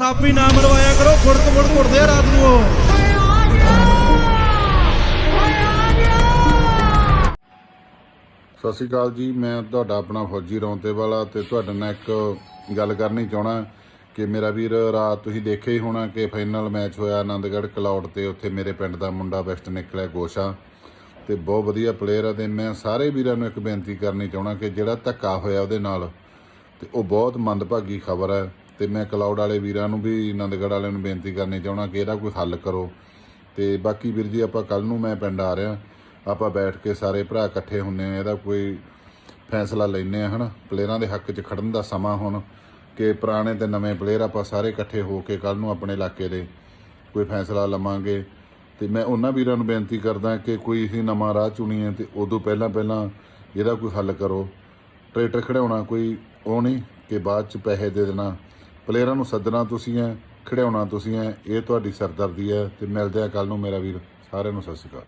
ਸਾਪੀ ਨਾ ਮਰਵਾਇਆ ਕਰੋ ਫੁੜਕ ਫੁੜ ਘੁੱਟਦੇ ਆ ਰਾਤ ਨੂੰ ਉਹ। ਸਤਿ ਸ਼੍ਰੀ ਅਕਾਲ ਜੀ, ਮੈਂ ਤੁਹਾਡਾ ਆਪਣਾ ਫੌਜੀ ਰੌਂਤੇ ਵਾਲਾ ਤੇ ਤੁਹਾਡੇ ਨਾਲ ਇੱਕ ਗੱਲ ਕਰਨੀ ਚਾਹਣਾ ਕਿ ਮੇਰਾ ਵੀਰ ਰਾਤ ਤੁਸੀਂ ਦੇਖਿਆ ਹੀ ਹੋਣਾ ਕਿ ਫਾਈਨਲ ਮੈਚ ਹੋਇਆ ਆਨੰਦਗੜ੍ਹ ਕਲਾਉਡ ਤੇ, ਉੱਥੇ ਮੇਰੇ ਪਿੰਡ ਦਾ ਮੁੰਡਾ ਬੈਸਟ ਨਿਕਲਿਆ ਗੋਸ਼ਾ। ਤੇ ਬਹੁਤ ਵਧੀਆ ਪਲੇਅਰ ਆ ਤੇ ਮੈਂ ਸਾਰੇ ਵੀਰਾਂ ਨੂੰ ਇੱਕ ਬੇਨਤੀ ਕਰਨੀ ਚਾਹਣਾ ਕਿ ਜਿਹੜਾ ਧੱਕਾ ਹੋਇਆ ਉਹਦੇ ਨਾਲ, ਤੇ ਉਹ ਬਹੁਤ ਮੰਦਭਾਗੀ ਖਬਰ ਹੈ। ਤੇ ਮੈਂ ਕਲਾਉਡ ਵਾਲੇ ਵੀਰਾਂ ਨੂੰ ਵੀ ਆਨੰਦਗੜ੍ਹ ਵਾਲਿਆਂ ਨੂੰ ਬੇਨਤੀ ਕਰਨੀ ਚਾਹਣਾ ਕਿ ਇਹਦਾ ਕੋਈ ਹੱਲ ਕਰੋ। ਤੇ ਬਾਕੀ ਵੀਰ ਜੀ, ਆਪਾਂ ਕੱਲ ਨੂੰ ਮੈਂ ਪਿੰਡ ਆ ਰਿਹਾ। ਆਪਾਂ ਬੈਠ ਕੇ ਸਾਰੇ ਭਰਾ ਇਕੱਠੇ ਹੁੰਨੇ ਆ, ਇਹਦਾ ਕੋਈ ਫੈਸਲਾ ਲੈਨੇ ਆ, ਹਨਾ? ਪਲੇਅਰਾਂ ਦੇ ਹੱਕ 'ਚ ਖੜਨ ਦਾ ਸਮਾਂ ਹੁਣ ਕਿ ਪੁਰਾਣੇ ਤੇ ਨਵੇਂ ਪਲੇਅਰ ਆਪਾਂ ਸਾਰੇ ਇਕੱਠੇ ਹੋ ਕੇ ਕੱਲ ਨੂੰ ਆਪਣੇ ਇਲਾਕੇ ਦੇ ਕੋਈ ਫੈਸਲਾ ਲਵਾਂਗੇ। ਤੇ ਮੈਂ ਉਹਨਾਂ ਵੀਰਾਂ ਨੂੰ ਬੇਨਤੀ ਕਰਦਾ ਕਿ ਕੋਈ ਅਸੀਂ ਨਵਾਂ ਰਾਹ ਚੁਣੀਏ ਤੇ ਉਦੋਂ ਪਹਿਲਾਂ ਪਹਿਲਾਂ ਇਹਦਾ ਕੋਈ ਹੱਲ ਕਰੋ। ਟਰੈਕਟਰ ਖੜਾਉਣਾ ਕੋਈ ਉਹ ਨਹੀਂ ਕਿ ਬਾਅਦ ਚ ਪੈਸੇ ਦੇ ਦੇਣਾ। ਪਲੇਅਰਾਂ ਨੂੰ ਸੱਦਣਾ ਤੁਸੀਂ ਹੈ ਖੜਾਉਣਾ ਤੁਸੀਂ ਹੈ, ਇਹ ਤੁਹਾਡੀ ਸਰਦਰਦੀ ਹੈ ਤੇ ਮਿਲਦੇ ਆ ਕੱਲ ਨੂੰ, ਮੇਰਾ ਵੀਰ, ਸਾਰਿਆਂ ਨੂੰ ਸਤਿ ਸ਼੍ਰੀ ਅਕਾਲ।